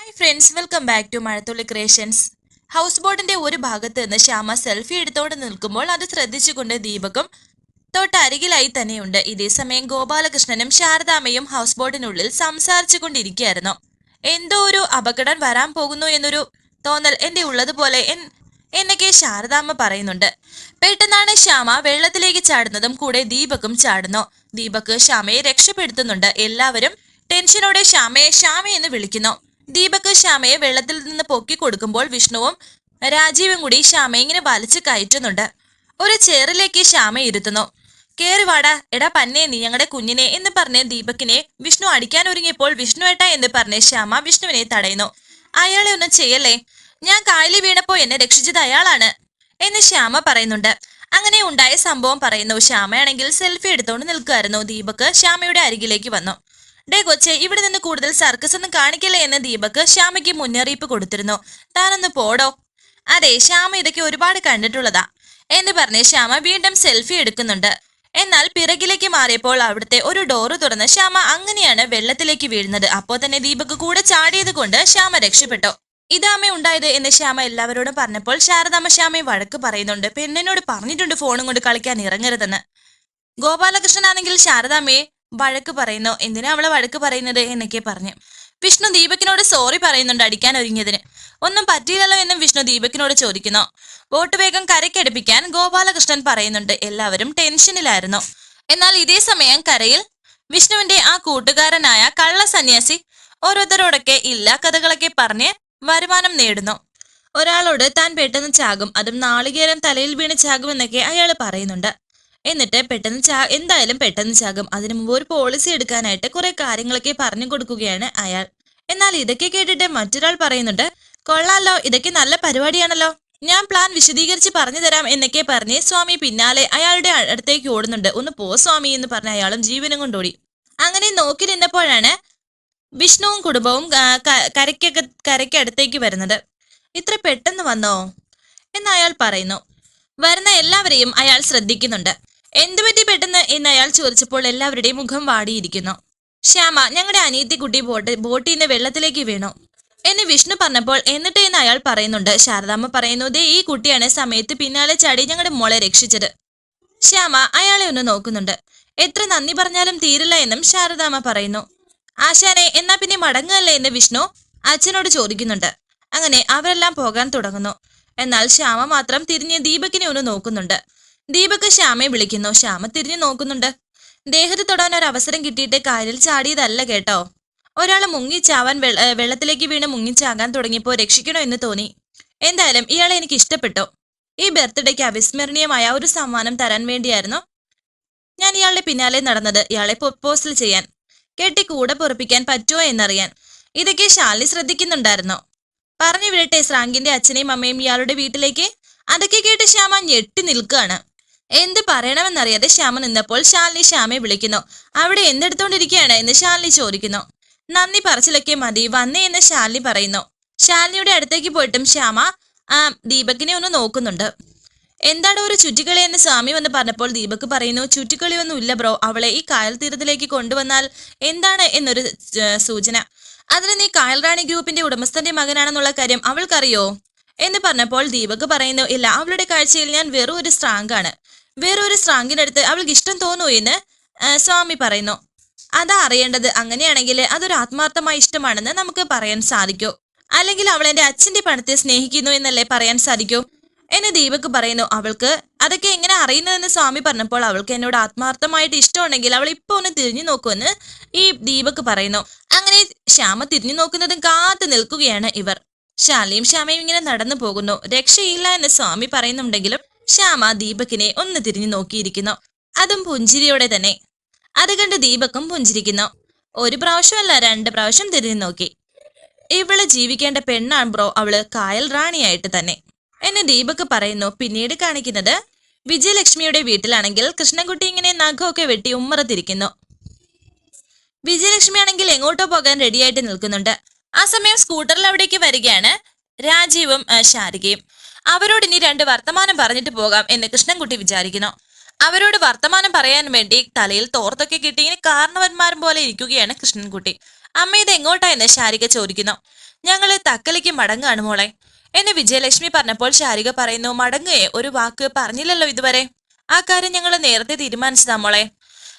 Hi friends welcome back to Mazhathulli creations house ബോട്ടിന്റെ ഒരു ഭാഗത്ത് നിന്ന് ശ്യാമ സെൽഫി എടുത്തോണ്ട് നിൽക്കുമ്പോൾ അത് ശ്രദ്ധിച്ചുകൊണ്ട് ദീപകും തൊട്ടരികിലായി തന്നെയുണ്ട്. ഇതേ സമയം ഗോപാലകൃഷ്ണനും ശാരദാമ്മയും ഹൗസ് ബോട്ടിനുള്ളിൽ സംസാരിച്ചു കൊണ്ടിരിക്കുകയായിരുന്നു എന്തോ ഒരു അപകടം വരാൻ പോകുന്നു എന്നൊരു തോന്നൽ എന്റെ ഉള്ളതുപോലെ എന്നൊക്കെ ശാരദാമ്മ പറയുന്നുണ്ട്. പെട്ടെന്നാണ് ശ്യാമ വെള്ളത്തിലേക്ക് ചാടുന്നതും കൂടെ ദീപകും ചാടുന്നു. ദീപക് ശ്യാമയെ രക്ഷപ്പെടുത്തുന്നുണ്ട്. എല്ലാവരും ടെൻഷനോടെ ശ്യാമയെ ശ്യാമയെന്ന് വിളിക്കുന്നു. ദീപക് ശ്യാമയെ വെള്ളത്തിൽ നിന്ന് പൊക്കി കൊടുക്കുമ്പോൾ വിഷ്ണുവും രാജീവും കൂടി ശ്യാമയെ ഇങ്ങനെ വലിച്ചു കയറ്റുന്നുണ്ട്. ഒരു ചേറിലേക്ക് ശ്യാമ ഇരുത്തുന്നു. കേറി വാടാ. എടാ പന്നെ നീ ഞങ്ങളുടെ കുഞ്ഞിനെ എന്ന് പറഞ്ഞ് ദീപക്കിനെ വിഷ്ണു അടിക്കാൻ ഒരുങ്ങിയപ്പോൾ വിഷ്ണു ഏട്ട എന്ന് പറഞ്ഞ് ശ്യാമ വിഷ്ണുവിനെ തടയുന്നു. അയാളെ ഒന്നും ചെയ്യല്ലേ? ഞാൻ കായലിൽ വീണപ്പോ എന്നെ രക്ഷിച്ചത് അയാളാണ് എന്ന് ശ്യാമ പറയുന്നുണ്ട്. അങ്ങനെ ഉണ്ടായ സംഭവം പറയുന്നു. ശ്യാമയാണെങ്കിൽ സെൽഫി എടുത്തുകൊണ്ട് നിൽക്കുമായിരുന്നു ദീപക് ശ്യാമയുടെ അരികിലേക്ക് വന്നു. ഡേ കൊച്ചെ ഇവിടെ നിന്ന് കൂടുതൽ സർക്കസ് ഒന്നും കാണിക്കില്ലേ എന്ന് ദീപക് ശ്യാമയ്ക്ക് മുന്നറിയിപ്പ് കൊടുത്തിരുന്നു. താനൊന്ന് പോടോ. അതെ ശ്യാമ ഇതൊക്കെ ഒരുപാട് കണ്ടിട്ടുള്ളതാ എന്ന് പറഞ്ഞ് ശ്യാമ വീണ്ടും സെൽഫി എടുക്കുന്നുണ്ട്. എന്നാൽ പിറകിലേക്ക് മാറിയപ്പോൾ അവിടുത്തെ ഒരു ഡോറ് തുറന്ന് ശ്യാമ അങ്ങനെയാണ് വെള്ളത്തിലേക്ക് വീഴുന്നത്. അപ്പോൾ തന്നെ ദീപക് കൂടെ ചാടിയത് കൊണ്ട് ശ്യാമ രക്ഷപ്പെട്ടു. ഇതാമ ഉണ്ടായത് എന്ന് ശ്യാമ എല്ലാവരോടും പറഞ്ഞപ്പോൾ ശാരദാമ്മ ശ്യാമയെ വഴക്ക് പറയുന്നുണ്ട്. പെണ്ണിനോട് പറഞ്ഞിട്ടുണ്ട് ഫോണും കൊണ്ട് കളിക്കാൻ ഇറങ്ങരുതെന്ന്. ഗോപാലകൃഷ്ണനാണെങ്കിൽ ശാരദാമ്മയെ വഴക്ക് പറയുന്നു? എന്തിനാ അവളെ വഴക്ക് പറയുന്നത്? എന്നൊക്കെ പറഞ്ഞു. വിഷ്ണു ദീപകിനോട് സോറി പറയുന്നുണ്ട് അടിക്കാൻ ഒരുങ്ങിയതിന്. ഒന്നും പറ്റിയില്ലല്ലോ എന്നും വിഷ്ണു ദീപകിനോട് ചോദിക്കുന്നു. ബോട്ട് വേഗം കരയ്ക്കടുപ്പിക്കാൻ ഗോപാലകൃഷ്ണൻ പറയുന്നുണ്ട്. എല്ലാവരും ടെൻഷനിലായിരുന്നു. എന്നാൽ ഇതേ സമയം കരയിൽ വിഷ്ണുവിന്റെ ആ കൂട്ടുകാരനായ കള്ള സന്യാസി ഓരോരുത്തരോടൊക്കെ ഇല്ലാ കഥകളൊക്കെ പറഞ്ഞ് വരുമാനം നേടുന്നു. ഒരാളോട് താൻ പെട്ടെന്ന് ചാകും. അതും നാളികേരം തലയിൽ വീണ് ചാകുമെന്നൊക്കെ അയാൾ പറയുന്നുണ്ട്. എന്നിട്ട് പെട്ടെന്ന് ചാ എന്തായാലും പെട്ടെന്ന് ചാകും. അതിനു മുമ്പ് ഒരു പോളിസി എടുക്കാനായിട്ട് കുറെ കാര്യങ്ങളൊക്കെ പറഞ്ഞു കൊടുക്കുകയാണ് അയാൾ. എന്നാൽ ഇതൊക്കെ കേട്ടിട്ട് മറ്റൊരാൾ പറയുന്നുണ്ട് കൊള്ളാലോ ഇതൊക്കെ നല്ല പരിപാടിയാണല്ലോ. ഞാൻ പ്ലാൻ വിശദീകരിച്ച് പറഞ്ഞു തരാം എന്നൊക്കെ പറഞ്ഞ് സ്വാമി പിന്നാലെ അയാളുടെ അടുത്തേക്ക് ഓടുന്നുണ്ട്. ഒന്ന് പോ സ്വാമി എന്ന് പറഞ്ഞ അയാളും ജീവനും കൊണ്ടോടി അങ്ങനെ നോക്കി നിന്നപ്പോഴാണ് വിഷ്ണുവും കുടുംബവും ആ, ക- അടുത്തേക്ക് കരയ്ക്കടുത്തേക്ക് വരുന്നത്. ഇത്ര പെട്ടെന്ന് വന്നോ? എന്ന് അയാൾ പറയുന്നു. വരുന്ന എല്ലാവരെയും അയാൾ ശ്രദ്ധിക്കുന്നുണ്ട്. എന്തു പറ്റി പെട്ടെന്ന് എന്ന് അയാൾ ചോദിച്ചപ്പോൾ എല്ലാവരുടെയും മുഖം വാടിയിരിക്കുന്നു. ശ്യാമ ഞങ്ങളുടെ അനിയത്തി കുട്ടി ബോട്ട് ബോട്ടിൽ നിന്ന് വെള്ളത്തിലേക്ക് വീണു. എന്ന് വിഷ്ണു പറഞ്ഞപ്പോൾ എന്നിട്ട് എന്ന് അയാൾ പറയുന്നുണ്ട്. ശാരദാമ്മ പറയുന്നു ദേ ഈ കുട്ടിയാണ് സമയത്ത് പിന്നാലെ ചാടി ഞങ്ങളുടെ മോളെ രക്ഷിച്ചത്. ശ്യാമ അയാളെ ഒന്ന് നോക്കുന്നുണ്ട്. എത്ര നന്ദി പറഞ്ഞാലും തീരില്ല എന്നും ശാരദാമ്മ പറയുന്നു. ആശാനെ എന്നാ പിന്നെ മടങ്ങുകയല്ലേ എന്ന് വിഷ്ണു അച്ഛനോട് ചോദിക്കുന്നുണ്ട്. അങ്ങനെ അവരെല്ലാം പോകാൻ തുടങ്ങുന്നു. എന്നാൽ ശ്യാമ മാത്രം തിരിഞ്ഞ് ദീപകിനെ ഒന്ന് നോക്കുന്നുണ്ട്. ദീപക് ശ്യാമയെ വിളിക്കുന്നു. ശ്യാമ തിരിഞ്ഞു നോക്കുന്നുണ്ട്. ദേഹത്ത് തൊടാൻ ഒരു അവസരം കിട്ടിയിട്ട് കാലിൽ ചാടിയതല്ല കേട്ടോ. ഒരാൾ മുങ്ങിച്ചാവാൻ വെള്ളത്തിലേക്ക് വീണ് മുങ്ങിച്ചാകാൻ തുടങ്ങിയപ്പോൾ രക്ഷിക്കണോ എന്ന് തോന്നി. എന്തായാലും ഇയാളെ എനിക്ക് ഇഷ്ടപ്പെട്ടു. ഈ ബർത്ത്ഡേക്ക് അവിസ്മരണീയമായ ഒരു സമ്മാനം തരാൻ വേണ്ടിയായിരുന്നു ഞാൻ ഇയാളുടെ പിന്നാലെ നടന്നത് ഇയാളെ പ്രൊപ്പോസൽ ചെയ്യാൻ. കെട്ടി കൂടെ പൊറപ്പിക്കാൻ പറ്റുമോ എന്നറിയാൻ. ഇതൊക്കെ ശാലി ശ്രദ്ധിക്കുന്നുണ്ടായിരുന്നു. പറഞ്ഞു വിടട്ടെ ശ്രാങ്കിന്റെ അച്ഛനെയും അമ്മയും ഇയാളുടെ വീട്ടിലേക്ക്? അതൊക്കെ കേട്ട് ശ്യാമ ഞെട്ടി നിൽക്കുകയാണ്. എന്ത് പറയണമെന്നറിയാതെ ശ്യാമ നിന്നപ്പോൾ ശാലിനി ശ്യാമയെ വിളിക്കുന്നു. അവിടെ എന്തെടുത്തോണ്ടിരിക്കുകയാണ് എന്ന് ശാലിനി ചോദിക്കുന്നു. നന്ദി പറച്ചിലൊക്കെ മതി. വന്നേ എന്ന് ശാലിനി പറയുന്നു. ശാലിനിയുടെ അടുത്തേക്ക് പോയിട്ടും ശ്യാമ ആ ദീപകിനെ ഒന്ന് നോക്കുന്നുണ്ട്. എന്താണ് ഒരു ചുറ്റിക്കളി? എന്ന് സ്വാമി വന്ന് പറഞ്ഞപ്പോൾ ദീപക് പറയുന്നു ചുറ്റിക്കളിയൊന്നും ഇല്ല ബ്രോ. അവളെ ഈ കായൽ തീരത്തിലേക്ക് കൊണ്ടുവന്നാൽ എന്താണ്? എന്നൊരു സൂചന. അതിന് നീ കായൽ റാണി ഗ്രൂപ്പിന്റെ ഉടമസ്ഥന്റെ മകനാണെന്നുള്ള കാര്യം അവൾക്കറിയോ? എന്ന് പറഞ്ഞപ്പോൾ ദീപക് പറയുന്നു ഇല്ല. അവളുടെ കാഴ്ചയിൽ ഞാൻ വെറും ഒരു സ്ട്രാങ്കാണ് വെറും ഒരു സ്ട്രാങ്കിന്റെ അടുത്ത് അവൾക്ക് ഇഷ്ടം തോന്നൂ എന്ന് സ്വാമി പറയുന്നു. അതാ അറിയേണ്ടത്. അങ്ങനെയാണെങ്കിൽ അതൊരു ആത്മാർത്ഥമായ ഇഷ്ടമാണെന്ന് നമുക്ക് പറയാൻ സാധിക്കൂ. അല്ലെങ്കിൽ അവൾ എന്റെ അച്ഛന്റെ പണത്തെ സ്നേഹിക്കുന്നു എന്നല്ലേ പറയാൻ സാധിക്കൂ? എന്ന് ദീപക് പറയുന്നു. അവൾക്ക് അതൊക്കെ എങ്ങനെ അറിയുന്നതെന്ന് സ്വാമി പറഞ്ഞപ്പോൾ അവൾക്ക് എന്നോട് ആത്മാർത്ഥമായിട്ട് ഇഷ്ടമുണ്ടെങ്കിൽ അവൾ ഇപ്പൊ ഒന്ന് തിരിഞ്ഞു നോക്കുമെന്ന് ഈ ദീപക് പറയുന്നു. അങ്ങനെ ശ്യാമ തിരിഞ്ഞു നോക്കുന്നതും കാത്തു നിൽക്കുകയാണ് ഇവർ. ശാലിയും ശ്യാമയും ഇങ്ങനെ നടന്നു പോകുന്നു. രക്ഷയില്ല എന്ന് സ്വാമി പറയുന്നുണ്ടെങ്കിലും ശ്യാമ ദീപകിനെ ഒന്ന് തിരിഞ്ഞു നോക്കിയിരിക്കുന്നു. അതും പുഞ്ചിരിയോടെ തന്നെ. അത് കണ്ട് ദീപക്കും പുഞ്ചിരിക്കുന്നു. ഒരു പ്രാവശ്യമല്ല രണ്ട് പ്രാവശ്യം തിരിഞ്ഞു നോക്കി. ഇവൾ ജീവിക്കേണ്ട പെണ്ണാണ് ബ്രോ അവൾ കായൽ റാണിയായിട്ട് തന്നെ. എന്നെ ദീപക് പറയുന്നു. പിന്നീട് കാണിക്കുന്നത് വിജയലക്ഷ്മിയുടെ വീട്ടിലാണെങ്കിൽ കൃഷ്ണൻകുട്ടി ഇങ്ങനെ നഖമൊക്കെ വെട്ടി ഉമ്മറത്തിരിക്കുന്നു. വിജയലക്ഷ്മി ആണെങ്കിൽ എങ്ങോട്ടോ പോകാൻ റെഡിയായിട്ട് നിൽക്കുന്നുണ്ട്. ആ സമയം സ്കൂട്ടറിൽ അവിടേക്ക് വരികയാണ് രാജീവും ശാരികയും. അവരോട് ഇനി രണ്ട് വർത്തമാനം പറഞ്ഞിട്ട് പോകാം എന്ന് കൃഷ്ണൻകുട്ടി വിചാരിക്കുന്നു. അവരോട് വർത്തമാനം പറയാൻ വേണ്ടി തലയിൽ തോർത്തൊക്കെ കിട്ടി ഇനി കാരണവന്മാരും പോലെ ഇരിക്കുകയാണ് കൃഷ്ണൻകുട്ടി. അമ്മ ഇത് എങ്ങോട്ടാ എന്ന് ശാരിക ചോദിക്കുന്നു. ഞങ്ങൾ തക്കലേക്ക് മടങ്ങാണ് മോളെ. എന്ന് വിജയലക്ഷ്മി പറഞ്ഞപ്പോൾ ശാരിക പറയുന്നു മടങ്ങുകയെ ഒരു വാക്ക് പറഞ്ഞില്ലല്ലോ ഇതുവരെ. ആ കാര്യം ഞങ്ങൾ നേരത്തെ തീരുമാനിച്ചതാ മോളെ.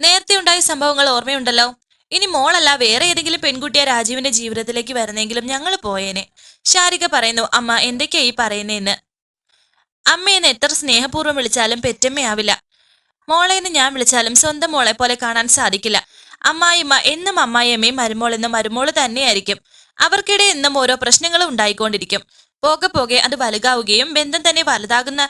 നേരത്തെ ഉണ്ടായ സംഭവങ്ങൾ ഓർമ്മയുണ്ടല്ലോ. ഇനി മോളല്ല വേറെ ഏതെങ്കിലും പെൺകുട്ടിയെ രാജീവിന്റെ ജീവിതത്തിലേക്ക് വരുന്നെങ്കിലും ഞങ്ങൾ പോയേനെ. ശാരിക പറയുന്നു അമ്മ എന്തൊക്കെയാ ഈ പറയുന്നേന്ന്? അമ്മയെന്ന് എത്ര സ്നേഹപൂർവം വിളിച്ചാലും പെറ്റമ്മയാവില്ല. മോളേന്ന് ഞാൻ വിളിച്ചാലും സ്വന്തം മോളെ പോലെ കാണാൻ സാധിക്കില്ല. അമ്മായിമ്മ എന്നും അമ്മായിയമ്മയും മരുമോൾ എന്നും മരുമോൾ തന്നെയായിരിക്കും. അവർക്കിടെ എന്നും ഓരോ പ്രശ്നങ്ങളും ഉണ്ടായിക്കൊണ്ടിരിക്കും. പോകെ പോകെ അത് വലുതാവുകയും ബന്ധം തന്നെ വലുതാകുന്ന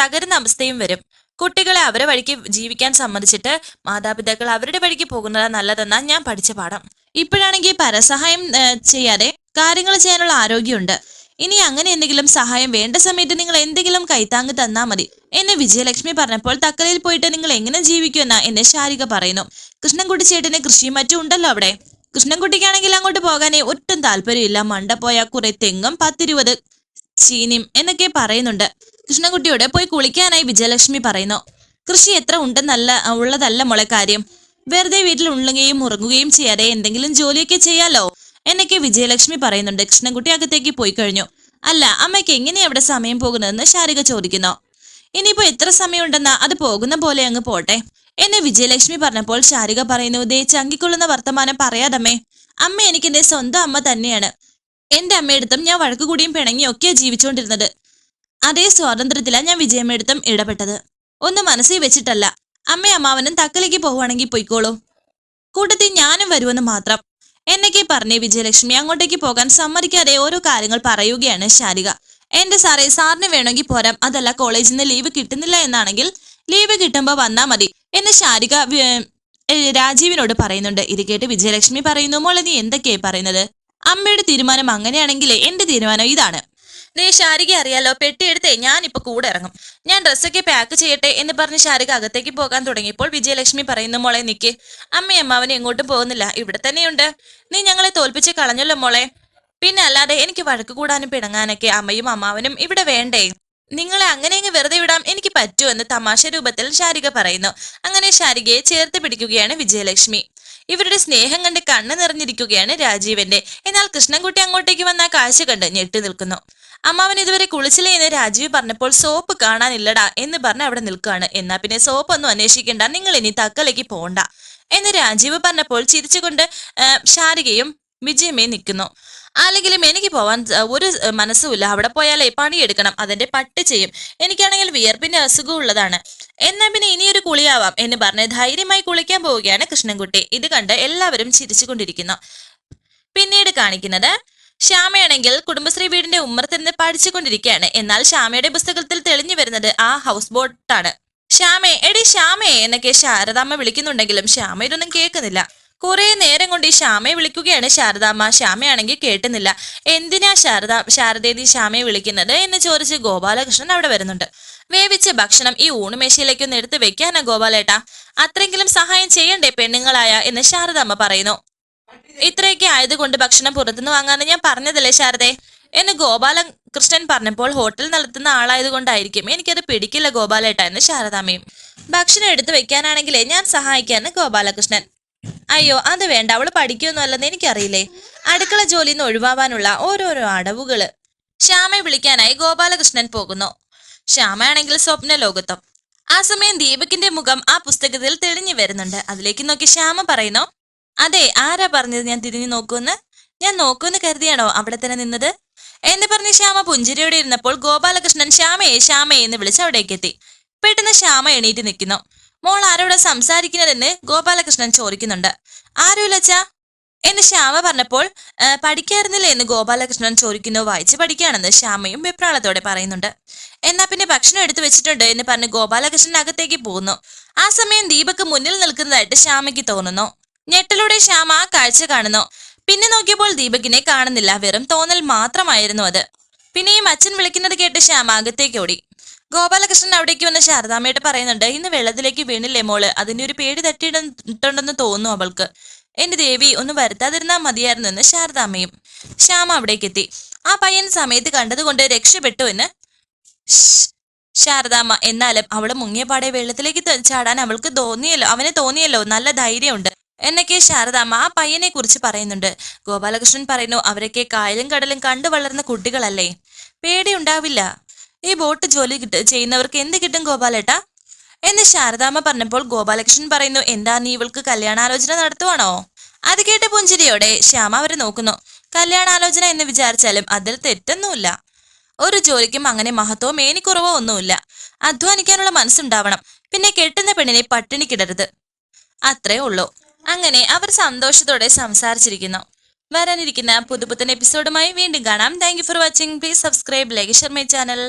തകരുന്ന അവസ്ഥയും വരും. കുട്ടികളെ അവരെ വഴിക്ക് ജീവിക്കാൻ സമ്മതിച്ചിട്ട് മാതാപിതാക്കൾ അവരുടെ വഴിക്ക് പോകുന്നത് നല്ലതെന്നാ ഞാൻ പഠിച്ച പാഠം. ഇപ്പോഴാണെങ്കിൽ പരസഹായം ചെയ്യാതെ കാര്യങ്ങൾ ചെയ്യാനുള്ള ആരോഗ്യമുണ്ട്. ഇനി അങ്ങനെ എന്തെങ്കിലും സഹായം വേണ്ട സമയത്ത് നിങ്ങൾ എന്തെങ്കിലും കൈത്താങ്ങ് തന്നാ മതി. എന്നെ വിജയലക്ഷ്മി പറഞ്ഞപ്പോൾ തക്കലയിൽ പോയിട്ട് നിങ്ങൾ എങ്ങനെ ജീവിക്കുമെന്ന എന്നെ ശാരിക പറയുന്നു. കൃഷ്ണൻകുട്ടി ചേട്ടന് കൃഷിയും മറ്റും ഉണ്ടല്ലോ അവിടെ. കൃഷ്ണൻകുട്ടിക്കാണെങ്കിൽ അങ്ങോട്ട് പോകാനേ ഒട്ടും താല്പര്യമില്ല. മണ്ട പോയ കുറെ തെങ്ങും പത്തിരുപത് ചീനിയും എന്നൊക്കെ പറയുന്നുണ്ട്. കൃഷ്ണൻകുട്ടിയോട് പോയി കുളിക്കാനായി വിജയലക്ഷ്മി പറയുന്നു. കൃഷി എത്ര ഉണ്ടെന്നല്ല ഉള്ളതല്ല മുളെ കാര്യം. വെറുതെ വീട്ടിൽ ഉള്ളുകയും ഉറങ്ങുകയും ചെയ്യാതെ എന്തെങ്കിലും ജോലിയൊക്കെ ചെയ്യാലോ? എന്നൊക്കെ വിജയലക്ഷ്മി പറയുന്നുണ്ട്. കൃഷ്ണൻകുട്ടി അകത്തേക്ക് പോയി കഴിഞ്ഞു. അല്ല അമ്മയ്ക്ക് എങ്ങനെയാ അവിടെ സമയം പോകുന്നതെന്ന് ശാരിക ചോദിക്കുന്നു. ഇനിയിപ്പോ എത്ര സമയമുണ്ടെന്നാ? അത് പോകുന്ന പോലെ അങ്ങ് പോട്ടെ. എന്ന് വിജയലക്ഷ്മി പറഞ്ഞപ്പോൾ ശാരിക പറയുന്നു ദേ ചങ്കിക്കൊള്ളുന്ന വർത്തമാനം പറയാതമ്മേ. അമ്മ എനിക്ക് എന്റെ സ്വന്തം അമ്മ തന്നെയാണ്. എന്റെ അമ്മയെടുത്തും ഞാൻ വഴക്കുകൂടിയും പിണങ്ങിയും ഒക്കെ ജീവിച്ചുകൊണ്ടിരുന്നത്. അതേ സ്വാതന്ത്ര്യത്തിലാണ് ഞാൻ വിജയമ്മയെടുത്തും ഇടപെട്ടത്. ഒന്ന് മനസ്സിൽ വെച്ചിട്ടല്ല. അമ്മയും അമ്മാവനും തക്കലേക്ക് പോവുകയാണെങ്കിൽ പൊയ്ക്കോളൂ. കൂട്ടത്തിൽ ഞാനും വരുമെന്ന് മാത്രം എന്നൊക്കെ പറഞ്ഞ് വിജയലക്ഷ്മി അങ്ങോട്ടേക്ക് പോകാൻ സമ്മതിക്കാതെ ഓരോ കാര്യങ്ങൾ പറയുകയാണ് ശാരിക. എന്റെ സാറേ സാറിന് വേണമെങ്കിൽ പോരാം. അതല്ല കോളേജിൽ നിന്ന് ലീവ് കിട്ടുന്നില്ല എന്നാണെങ്കിൽ ലീവ് കിട്ടുമ്പോ വന്നാ മതി എന്ന് ശാരിക രാജീവിനോട് പറയുന്നുണ്ട്. ഇത് കേട്ട് വിജയലക്ഷ്മി പറയുന്നു മോളെ നീ എന്തൊക്കെയായി പറയുന്നത്? അമ്മയുടെ തീരുമാനം അങ്ങനെയാണെങ്കിൽ എന്റെ തീരുമാനം ഇതാണ്. നീ ശാരിക അറിയാലോ പെട്ടിയെടുത്തേ ഇപ്പൊ കൂടെ ഇറങ്ങും. ഞാൻ ഡ്രസ്സൊക്കെ പാക്ക് ചെയ്യട്ടെ എന്ന് പറഞ്ഞ് ശാരിക അകത്തേക്ക് പോകാൻ തുടങ്ങിയപ്പോൾ വിജയലക്ഷ്മി പറയുന്നു മോളെ നിക്ക്. അമ്മയും അമ്മാവനും എങ്ങോട്ടും പോകുന്നില്ല. ഇവിടെ തന്നെയുണ്ട്. നീ ഞങ്ങളെ തോൽപ്പിച്ച് കളഞ്ഞല്ലോ മോളെ. പിന്നെ അല്ലാതെ എനിക്ക് വഴക്ക് കൂടാനും പിണങ്ങാനൊക്കെ അമ്മയും അമ്മാവനും ഇവിടെ വേണ്ടേ? നിങ്ങളെ അങ്ങനെ അങ്ങ് വെറുതെ വിടാം എനിക്ക് പറ്റൂ എന്ന് തമാശ രൂപത്തിൽ ശാരിക പറയുന്നു. അങ്ങനെ ശാരികയെ ചേർത്ത് പിടിക്കുകയാണ് വിജയലക്ഷ്മി. ഇവരുടെ സ്നേഹം കണ്ട് കണ്ണ് നിറഞ്ഞിരിക്കുകയാണ് രാജീവന്റെ. എന്നാൽ കൃഷ്ണൻകുട്ടി അങ്ങോട്ടേക്ക് വന്ന കാഴ്ച കണ്ട് ഞെട്ടി നിൽക്കുന്നു. അമ്മാവൻ ഇതുവരെ കുളിച്ചില്ലേ എന്ന് രാജീവ് പറഞ്ഞപ്പോൾ സോപ്പ് കാണാനില്ലടാ എന്ന് പറഞ്ഞ് അവിടെ നിൽക്കുകയാണ്. എന്നാ പിന്നെ സോപ്പ് ഒന്നും അന്വേഷിക്കണ്ട. നിങ്ങൾ ഇനി തക്കലേക്ക് പോണ്ട. എന്ന് രാജീവ് പറഞ്ഞപ്പോൾ ചിരിച്ചുകൊണ്ട് ഷാരികയും വിജയമേ നിൽക്കുന്നു. അല്ലെങ്കിലും എനിക്ക് പോവാൻ ഒരു മനസ്സുമില്ല അവിടെ പോയാലേ പണിയെടുക്കണം. അതിന്റെ പട്ട് ചെയ്യും. എനിക്കാണെങ്കിൽ വിയർപ്പിന്റെ അസുഖം ഉള്ളതാണ്. എന്നാ പിന്നെ ഇനിയൊരു കുളിയാവാം എന്ന് പറഞ്ഞ് ധൈര്യമായി കുളിക്കാൻ പോവുകയാണ് കൃഷ്ണൻകുട്ടി. ഇത് കണ്ട് എല്ലാവരും ചിരിച്ചുകൊണ്ടിരിക്കുന്നു. പിന്നീട് കാണിക്കുന്നത് ശ്യാമയാണെങ്കിൽ കുടുംബശ്രീ വീടിന്റെ ഉമ്മറത്തിരുന്ന് പഠിച്ചുകൊണ്ടിരിക്കുകയാണ്. എന്നാൽ ശ്യാമയുടെ പുസ്തകത്തിൽ തെളിഞ്ഞു വരുന്നത് ആ ഹൗസ് ബോട്ടാണ് ശ്യാമേ എടി ശ്യാമേ എന്നൊക്കെ ശാരദാമ്മ വിളിക്കുന്നുണ്ടെങ്കിലും ശ്യാമ ഇതൊന്നും കേൾക്കുന്നില്ല. കുറെ നേരം കൊണ്ട് ഈ ശ്യാമയെ വിളിക്കുകയാണ് ശാരദാമ്മ. ശ്യാമയാണെങ്കിൽ കേട്ടുന്നില്ല. എന്തിനാ ശാരദ ശാരദേതി ശ്യാമയെ വിളിക്കുന്നത് എന്ന് ചോദിച്ച് ഗോപാലകൃഷ്ണൻ അവിടെ വരുന്നുണ്ട്. വേവിച്ച ഭക്ഷണം ഈ ഊണുമേശയിലേക്കൊന്ന് എടുത്ത് വെക്കാനാ ഗോപാലേട്ടാ? അത്രയെങ്കിലും സഹായം ചെയ്യണ്ടേ പെണ്ണുങ്ങളായ? എന്ന് ശാരദാമ്മ പറയുന്നു. ഇത്രയൊക്കെ ആയതുകൊണ്ട് ഭക്ഷണം പുറത്തുനിന്ന് വാങ്ങാന്ന് ഞാൻ പറഞ്ഞതല്ലേ ശാരദേ? എന്ന് ഗോപാലകൃഷ്ണൻ പറഞ്ഞപ്പോൾ ഹോട്ടൽ നടത്തുന്ന ആളായതുകൊണ്ടായിരിക്കും എനിക്കത് പിടിക്കില്ല ഗോപാലേട്ട എന്ന് ശാരദാമ്മയും ഭക്ഷണം എടുത്തു വെക്കാനാണെങ്കിലേ ഞാൻ സഹായിക്കാന്ന് ഗോപാലകൃഷ്ണൻ. അയ്യോ അത് വേണ്ട. അവൾ പഠിക്കുമെന്നും അല്ലെന്ന് എനിക്കറിയില്ലേ? അടുക്കള ജോലിയിൽ നിന്ന് ഒഴിവാവാനുള്ള ഓരോരോ അടവുകൾ. ശ്യാമയെ വിളിക്കാനായി ഗോപാലകൃഷ്ണൻ പോകുന്നു. ശ്യാമയാണെങ്കിൽ സ്വപ്ന ലോകത്തും ആ സമയം ദീപകിന്റെ മുഖം ആ പുസ്തകത്തിൽ തെളിഞ്ഞു വരുന്നുണ്ട്. അതിലേക്ക് നോക്കി ശ്യാമ പറയുന്നു അതെ ആരാ പറഞ്ഞത്? ഞാൻ തിരിഞ്ഞു നോക്കൂന്ന്. ഞാൻ നോക്കൂന്ന് കരുതിയാണോ അവിടെ തന്നെ നിന്നത്? എന്ന് പറഞ്ഞ് ശ്യാമ പുഞ്ചിരിയോടെ ഇരുന്നപ്പോൾ ഗോപാലകൃഷ്ണൻ ശ്യാമയെ ശ്യാമയെ എന്ന് വിളിച്ച് അവിടേക്ക് എത്തി. പെട്ടെന്ന് ശ്യാമ എണീറ്റ് നിൽക്കുന്നു. മോൾ ആരോടാ സംസാരിക്കുന്നതെന്ന് ഗോപാലകൃഷ്ണൻ ചോദിക്കുന്നുണ്ട്. ആരുമില്ലച്ചാ എന്ന് ശ്യാമ പറഞ്ഞപ്പോൾ "ആ, പഠിക്കായിരുന്നില്ലേ? എന്ന് ഗോപാലകൃഷ്ണൻ ചോദിക്കുന്നു. വായിച്ച് പഠിക്കുകയാണെന്ന് ശ്യാമയും വെപ്രാളത്തോടെ പറയുന്നുണ്ട്. എന്നാ പിന്നെ ഭക്ഷണം എടുത്തു വെച്ചിട്ടുണ്ട്? എന്ന് പറഞ്ഞ് ഗോപാലകൃഷ്ണൻ അകത്തേക്ക് പോകുന്നു. ആ സമയം ദീപക് മുന്നിൽ നിൽക്കുന്നതായിട്ട് ശ്യാമയ്ക്ക് തോന്നുന്നു. ഞെട്ടലോടെ ശ്യാമ ആ കാഴ്ച കാണുന്നു. പിന്നെ നോക്കിയപ്പോൾ ദീപകിനെ കാണുന്നില്ല. വെറും തോന്നൽ മാത്രമായിരുന്നു അത്. പിന്നെയും അച്ഛൻ വിളിക്കുന്നത് കേട്ട് ശ്യാമ അകത്തേക്ക് ഓടി. ഗോപാലകൃഷ്ണൻ അവിടേക്ക് വന്ന ശാരദാമ്മയോട് പറയുന്നുണ്ട് ഇന്ന് വെള്ളത്തിലേക്ക് വീണില്ലേ മോൾ? അതിന്റെ ഒരു പേടി തട്ടിയിട്ടുണ്ടെന്ന് തോന്നുന്നു അവൾക്ക്. എന്റെ ദേവി ഒന്ന് വരുത്താതിരുന്നാ മതിയായിരുന്നു എന്ന് ശാരദാമ്മയും ശ്യാമ അവിടേക്ക് എത്തി. ആ പയ്യൻ സമയത്ത് കണ്ടതുകൊണ്ട് രക്ഷപ്പെട്ടു എന്ന്. ശാരദാമ്മ. എന്നാലും അവളെ മുങ്ങിയ പാടെ വെള്ളത്തിലേക്ക് ചാടാൻ അവൾക്ക് തോന്നിയല്ലോ. അവന് തോന്നിയല്ലോ. നല്ല ധൈര്യമുണ്ട്. എന്നൊക്കെ ശാരദാമ്മ ആ പയ്യനെ കുറിച്ച് പറയുന്നുണ്ട്. ഗോപാലകൃഷ്ണൻ പറയുന്നു അവരൊക്കെ കായലും കടലും കണ്ടു വളർന്ന കുട്ടികളല്ലേ? പേടിയുണ്ടാവില്ല. ഈ ബോട്ട് ജോലി കിട്ട ചെയ്യുന്നവർക്ക് എന്ത് കിട്ടും ഗോപാലേട്ടാ? എന്ന് ശാരദാമ്മ പറഞ്ഞപ്പോൾ ഗോപാലകൃഷ്ണൻ പറയുന്നു എന്താ നീ ഇവൾക്ക് കല്യാണാലോചന നടത്തുവാണോ? അത് കേട്ട പുഞ്ചിരിയോടെ ശ്യാമ അവരെ നോക്കുന്നു. കല്യാണാലോചന എന്ന് വിചാരിച്ചാലും അതിൽ തെറ്റൊന്നുമില്ല. ഒരു ജോലിക്കും അങ്ങനെ മഹത്വമോ മേനിക്കുറവോ ഒന്നുമില്ല. അധ്വാനിക്കാനുള്ള മനസ്സുണ്ടാവണം. പിന്നെ കെട്ടുന്ന പെണ്ണിനെ പട്ടിണിക്കിടരുത് അത്രേ ഉള്ളൂ. അങ്ങനെ അവർ സന്തോഷത്തോടെ സംസാരിച്ചിരിക്കുന്നു. വരാനിരിക്കുന്ന പുതുപുത്തൻ എപ്പിസോഡുമായി വീണ്ടും കാണാം. Thank for watching please subscribe like share my channel